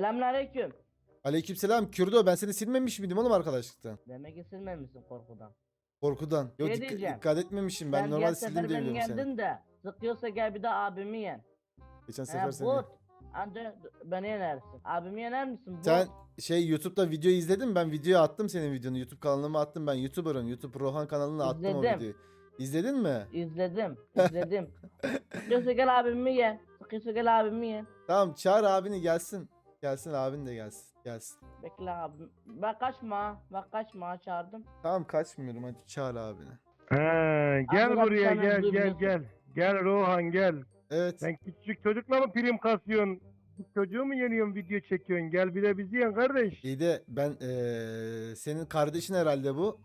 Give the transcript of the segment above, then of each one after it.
Selamünaleyküm. Aleykümselam Kürdo ben seni silmemiş miydim oğlum arkadaşlıktan? Demek ki silmemişsin korkudan. Korkudan. Yok Şey dikkat, diyeceğim. dikkat etmemişim ben normal diğer sildim diye biliyorum seni. yendin de. Sıkıyorsa gel bir de abimi yen. Geçen He sefer seni. bot. Anca beni yenersin. Abimi yener misin? Bot. Sen şey YouTube'da video izledin mi? Ben video attım senin videonu. YouTube kanalıma attım ben. YouTuber'ım. YouTube Rohan kanalına attım o İzledim. videoyu. İzledin mi? İzledim. izledim. Sıkıyorsa gel abimi yen. Sıkıyorsa gel abimi yen. Tamam çağır abini gelsin. Gelsin abin de gelsin. Gelsin. Bekle abim. Bak kaçma. Bak kaçma çağırdım. Tamam kaçmıyorum hadi çağır abini. He, gel Abla buraya sen gel gel gel. Gel Rohan gel. Evet. Sen küçük çocukla mı prim kasıyorsun? Çocuğu mu yeniyorsun video çekiyorsun? Gel bir de bizi yen kardeş. İyi de ben eee, senin kardeşin herhalde bu.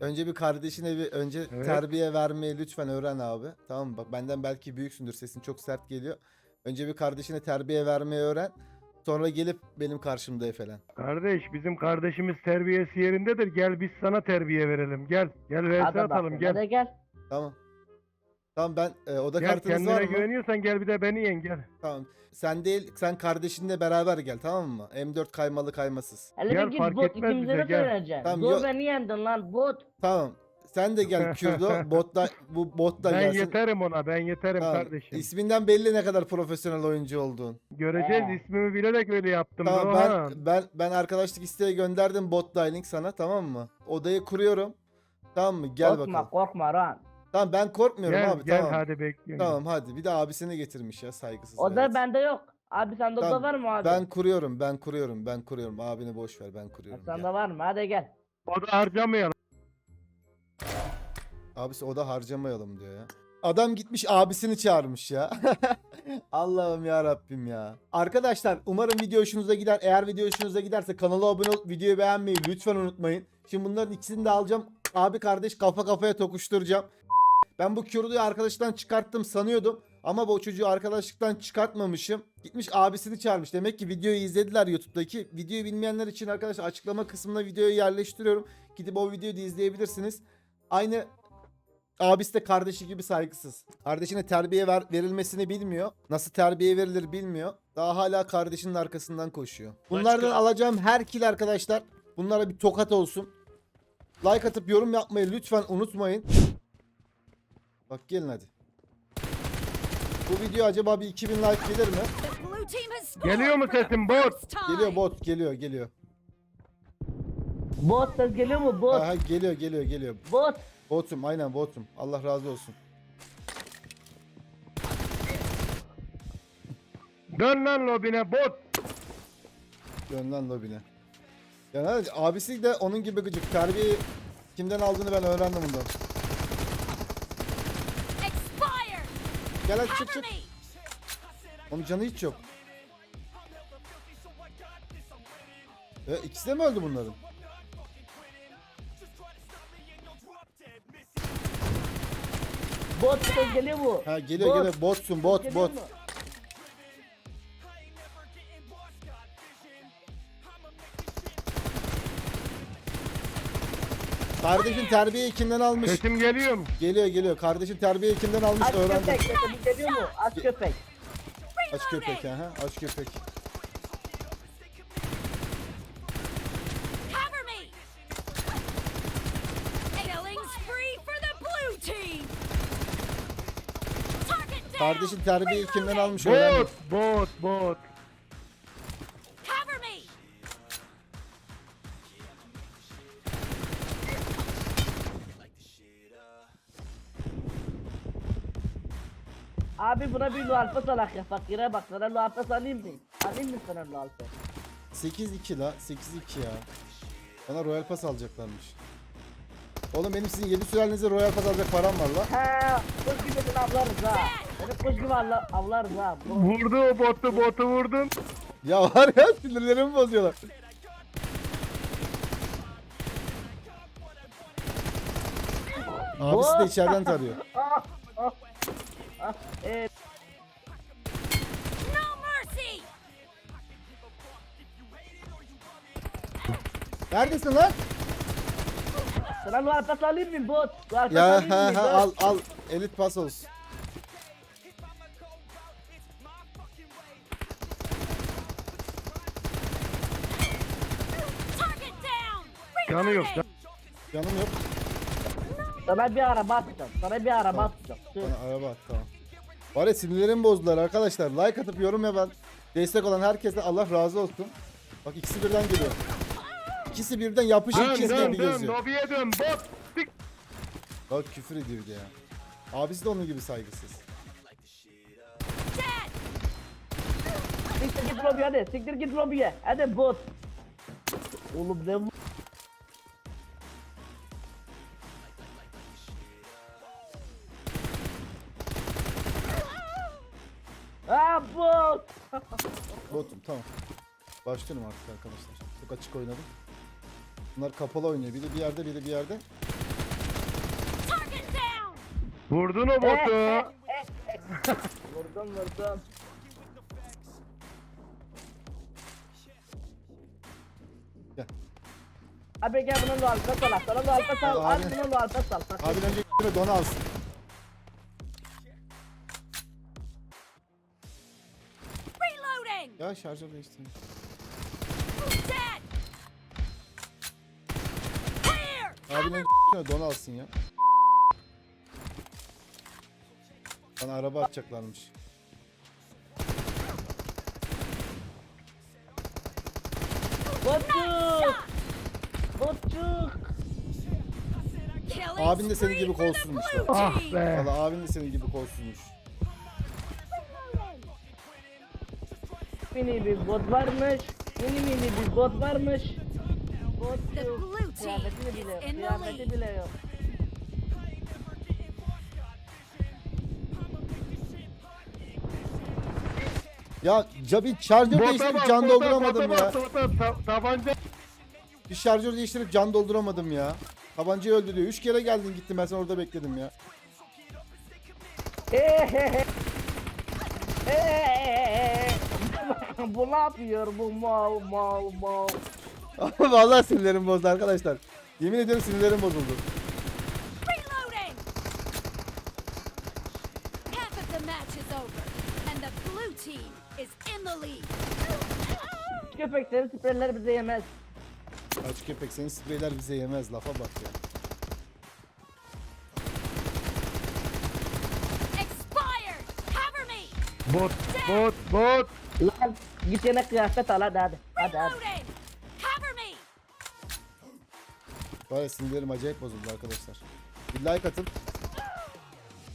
Önce bir kardeşine bir önce Evet. terbiye vermeyi lütfen öğren abi. Tamam mı? Bak benden belki büyüksündür sesin çok sert geliyor. Önce bir kardeşine terbiye vermeyi öğren. Sonra gelip benim karşımda falan. Kardeş bizim kardeşimiz terbiyesi yerindedir. Gel biz sana terbiye verelim. Gel. Gel vs atalım bakalım. gel. Hadi gel. Tamam. Tamam ben e, oda Gel kartınız kendine var mı? güveniyorsan gel bir de beni yen gel. Tamam. Sen değil sen kardeşinle beraber gel tamam mı? M4 kaymalı kaymasız. Hele Gel, bir git fark bot etmez ikimize bize, de gel. Tamam, Zor yok. beni yendin lan bot. Tamam. Sen de gel Kürdo. Botla bu bot da Ben gelsin. yeterim ona ben yeterim Tamam. kardeşim. İsminden belli ne kadar profesyonel oyuncu olduğun. Göreceğiz He. ismimi bilerek öyle yaptım. Tamam Rohan. ben ben ben arkadaşlık isteği gönderdim bot dialing sana tamam mı? Odayı kuruyorum. Tamam mı? Gel korkma bakalım. korkma Ran. Tamam ben korkmuyorum Gel abi gel tamam. hadi bekliyorum. Tamam hadi. Bir de abisini getirmiş ya saygısız. O da evet. bende yok. Abi sende Tamam, oda var mı abi? Ben kuruyorum, ben kuruyorum, ben kuruyorum. Abini boş ver, ben Ha, kuruyorum. Sende Gel. var mı? Hadi gel. O da harcamayalım. Abisi o da harcamayalım diyor ya. Adam gitmiş abisini çağırmış ya. Allah'ım ya Rabbim ya. Arkadaşlar umarım video hoşunuza gider. Eğer video hoşunuza giderse kanala abone olup videoyu beğenmeyi lütfen unutmayın. Şimdi bunların ikisini de alacağım. Abi kardeş kafa kafaya tokuşturacağım. Ben bu Kürdo'yu arkadaşlıktan çıkarttım sanıyordum. Ama bu çocuğu arkadaşlıktan çıkartmamışım. Gitmiş abisini çağırmış. Demek ki videoyu izlediler YouTube'daki. Videoyu bilmeyenler için arkadaşlar açıklama kısmına videoyu yerleştiriyorum. Gidip o videoyu da izleyebilirsiniz. Aynı abisi de kardeşi gibi saygısız. Kardeşine terbiye ver, verilmesini bilmiyor. Nasıl terbiye verilir bilmiyor. Daha hala kardeşinin arkasından koşuyor. Bunlardan alacağım her kill arkadaşlar. Bunlara bir tokat olsun. Like atıp yorum yapmayı lütfen unutmayın. Bak gelin hadi. Bu video acaba bir 2000 like gelir mi? Geliyor mu sesim bot? Geliyor bot geliyor geliyor. Bot ses geliyor mu? Bot. Aha geliyor geliyor geliyor. Bot. Botum aynen botum. Allah razı olsun. Dön lan lobine bot. Dön lan lobine. Yani hadi, abisi de onun gibi gıcık. Terbiyeyi kimden aldığını ben öğrendim bundan. Gel hadi çık çık. Onun canı hiç yok. E, ikisi de mi öldü bunların? Bot ses geliyor mu? Ha geliyor Bot. geliyor. Botsun bot Geliyor bot. mu? Kardeşin terbiyeyi kimden almış? Sesim geliyor mu? Geliyor geliyor. Kardeşin terbiyeyi kimden almış Aç öğrendim. köpek. Geliyor mu? Aç köpek. Aç köpek ha. Aç köpek. Cover me. Killing spree for the blue team. Target down. Kardeşin terbiyeyi kimden almış öğrendim. Bot bot bot. Cover me. Abi buna bir lualfa salak ya. Fakire bak sana lualfa salayım mı? Alayım mı sana lualfa? 8-2 la. 8-2 ya. Bana Royal Pass alacaklarmış. Oğlum benim sizin 7 sülalinize Royal Pass alacak param var la. He, gibi seni avlarız ha. Kuş gibi avla- avlarız ha. Bu- Vurdu o botu botu vurdun. Ya var ya sinirlerimi bozuyorlar. Abisi de içeriden tarıyor. Neredesin lan? sana lualfa salayım mı bot? Ya ha ha al al. Elit pas olsun. Canı yok. Me. Canım yok. Sana bir araba atacağım. Sana bir araba atacağım. Dur. Bana araba at tamam. Var ya sinirlerimi bozdular arkadaşlar. Like atıp yorum yapan destek olan herkese Allah razı olsun. Bak ikisi birden geliyor. İkisi birden yapış Dön ikiz dön gibi dön. geziyor. Lobiye dön. Bot. Bak küfür ediyor bir de ya. Abisi de onun gibi saygısız. Siktir git lobiye hadi. Siktir git lobiye. Hadi bot. Oğlum ne Botum tamam. Başlıyorum artık arkadaşlar. Çok açık oynadım. Bunlar kapalı oynuyor. Biri bir yerde biri bir yerde. Vurdun o botu. Vurdum vurdum. Gel. Abi gel bunun da alta sal. Sana da alta sal. Abi. Abi bunun da alta sal. Abi önce bir don alsın. Ya şarjör. Clear. Abinin don alsın ya. Bana araba atacaklarmış. Botçuk. Killing Abin de senin gibi kolsuzmuş Ah be. Valla abin de senin gibi kolsuzmuş. Mini bir bot varmış. Mini mini bir bot varmış. Bot yok. blue team Kıyafeti bile yok. Kıyafeti bile yok. Ya Cabi şarjör Bota değiştirip bak, can bota, dolduramadım bota ya. bota. Ta- Tabanca. Bir şarjör değiştirip can dolduramadım ya. Tabancayı öldürüyor. Üç kere geldin gittin ben sen orada bekledim ya. Ehehe. Ehehe. bu ne yapıyor bu mal mal mal. Vallahi sinirlerim bozdu arkadaşlar. Yemin ediyorum sinirlerim bozuldu. Reloading. Half of the match is over, and the blue team is in the lead. Köpeklerin spreyleri bize yemez. Aç köpek senin spreyler bize yemez lafa bak ya. Expired. Cover me. Bot. Bot. Bot. Lan git yine kıyafet al hadi hadi. Hadi hadi. Var ya sinirlerim acayip bozuldu arkadaşlar. Bir like atın.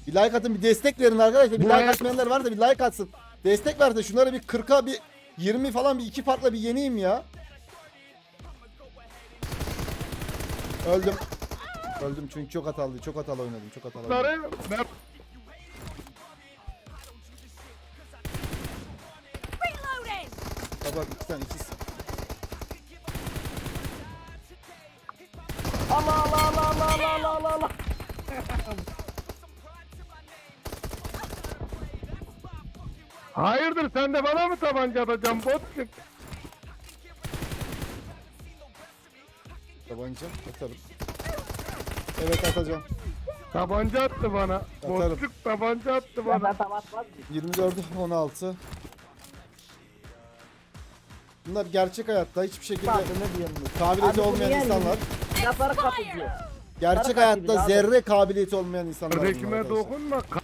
Bir like atın bir destek verin arkadaşlar. Bir like atmayanlar varsa bir like atsın. Destek ver de şunları bir 40'a bir 20 falan bir iki farkla bir yeneyim ya. Öldüm. Öldüm çünkü çok hatalı, çok hatalı oynadım, çok hatalı oynadım. Bak bak iki tane ikiz. Allah Allah Allah Allah Allah Allah Allah Allah. Hayırdır sen de bana mı tabanca atacaksın bot? çık. Tabanca atarım. Evet atacağım. Tabanca attı bana. Atarım. Botçuk tabanca attı Ya bana. ben tamam atmaz mıyım? 24'ü 16. Bunlar gerçek hayatta hiçbir şekilde ne bu? kabiliyeti Abi bunu olmayan yer insanlar. Lafları kapatıyor. Gerçek hayatta abi. zerre kabiliyeti olmayan insanlar. bunlar Kardeşime arkadaşlar. dokunma. Ka-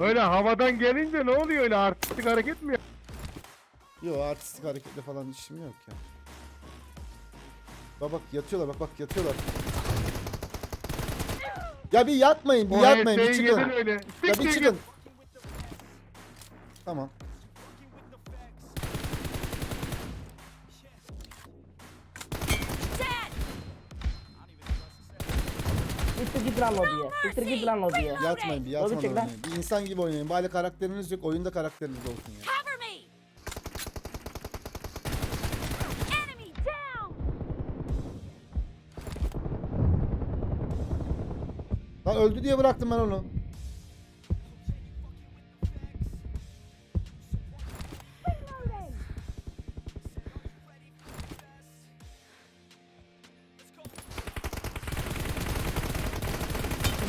Öyle havadan gelince ne oluyor öyle artistik hareket mi? Yok artistik hareketle falan işim yok ya. Bak bak yatıyorlar bak bak yatıyorlar. Ya bir yatmayın bir O yatmayın bir HS'yi çıkın. öyle. Ya Siktir bir git. çıkın. Tamam. Siktir git lan lobiye. Siktir git lan lobiye. Yatmayın bir Tabii yatmadan ki lan. oynayın. Bir insan gibi oynayın. Bari karakteriniz yok oyunda karakteriniz olsun ya. Öldü diye bıraktım ben onu.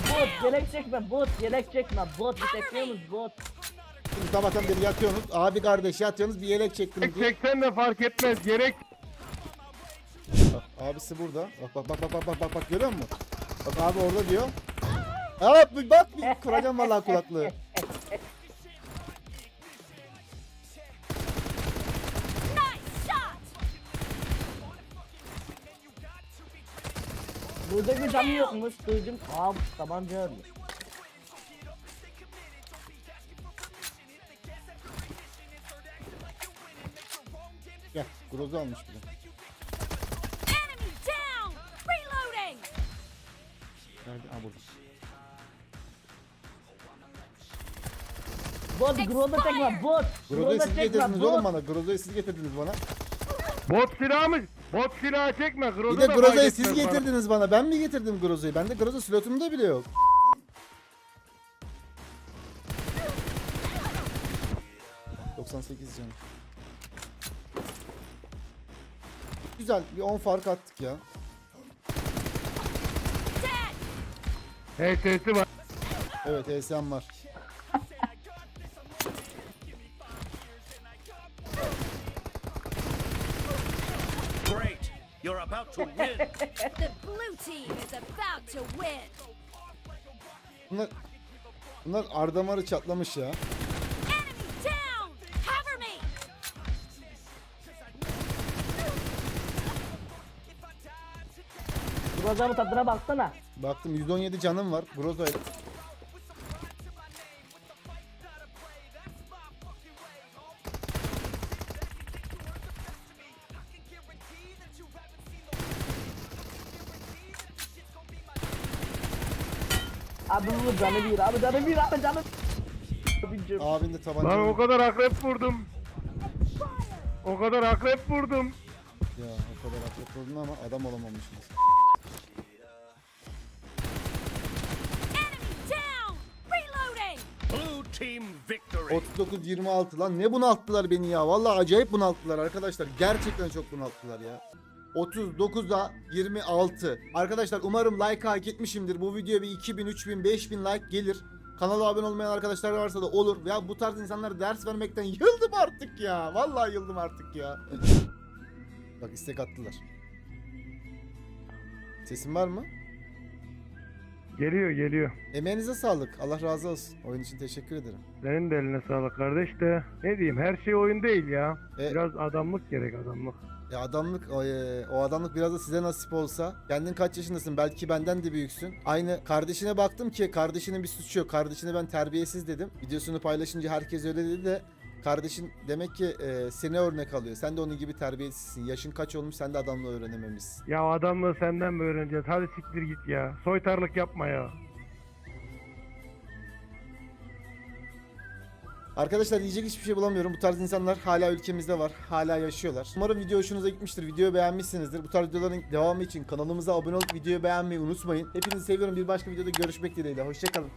Bot yelek çekme bot yelek çekme bot bir tekliyormuş bot. Şimdi sabahtan beri yatıyorsunuz. Abi kardeş yatıyorsunuz bir yelek çektim diye. çeksen de fark etmez. Gerek Bak, abisi burada. Bak bak bak bak bak bak bak bak görüyor musun? Bak abi orada diyor. Bir bak bir kıracağım vallahi kulaklığı. Burada bir canı yokmuş. Duydum. Aa tabanca ölmüş. Gel grozu almış bir de. Nerede? Ha burada. Bot Groza tekme bot. Grozo'yu Groza siz getirdiniz oğlum bot. bana. Grozo'yu siz getirdiniz bana. bot silahı mı? Bot silahı çekme. Bir Groza de da siz etmez bana. getirdiniz bana. Ben mi getirdim Grozo'yu? Bende Grozo slotumda bile yok. ...98 canım. Güzel bir 10 fark attık ya. HS'si var. Evet ESM var. About to win! The blue team is about to win! Bunlar... Bunlar ardamarı çatlamış ya. Enemy down! Cover me! Groza'nın tadına baksana. Baktım 117 canım var. Grozo'yla. Abi bu canı bir. Abi canı bir. Abi canı bir. Abin de tabanca. Lan o kadar akrep vurdum. O kadar akrep vurdum. Ya o kadar atlet oldun ama adam! Blue team victory! 39-26 lan ne bunalttılar beni ya. Vallahi acayip bunalttılar arkadaşlar. Gerçekten çok bunalttılar ya. 39'a 26. Arkadaşlar umarım like hak etmişimdir. Bu videoya bir 2000, 3000, 5000 like gelir. Kanala abone olmayan arkadaşlar varsa da olur. Ya bu tarz insanlara ders vermekten yıldım artık ya. Vallahi yıldım artık ya. Bak istek attılar. Sesim var mı? Geliyor geliyor. Emeğinize sağlık. Allah razı olsun. Oyun için teşekkür ederim. Senin de eline sağlık kardeş de. Ne diyeyim her şey oyun değil ya. E- Biraz adamlık gerek adamlık. Ya adamlık o, e, o adamlık biraz da size nasip olsa. Kendin kaç yaşındasın? Belki benden de büyüksün. Aynı kardeşine baktım ki kardeşinin bir suçu yok. Kardeşine ben terbiyesiz dedim. Videosunu paylaşınca herkes öyle dedi de kardeşin demek ki e, seni örnek alıyor. Sen de onun gibi terbiyesizsin. Yaşın kaç olmuş sen de adamla öğrenememişsin. Ya adamlığı senden mi öğreneceğiz? Hadi siktir git ya. Soytarlık yapma ya. Arkadaşlar diyecek hiçbir şey bulamıyorum. Bu tarz insanlar hala ülkemizde var. Hala yaşıyorlar. Umarım video hoşunuza gitmiştir. Videoyu beğenmişsinizdir. Bu tarz videoların devamı için kanalımıza abone olup videoyu beğenmeyi unutmayın. Hepinizi seviyorum. Bir başka videoda görüşmek dileğiyle. Hoşçakalın.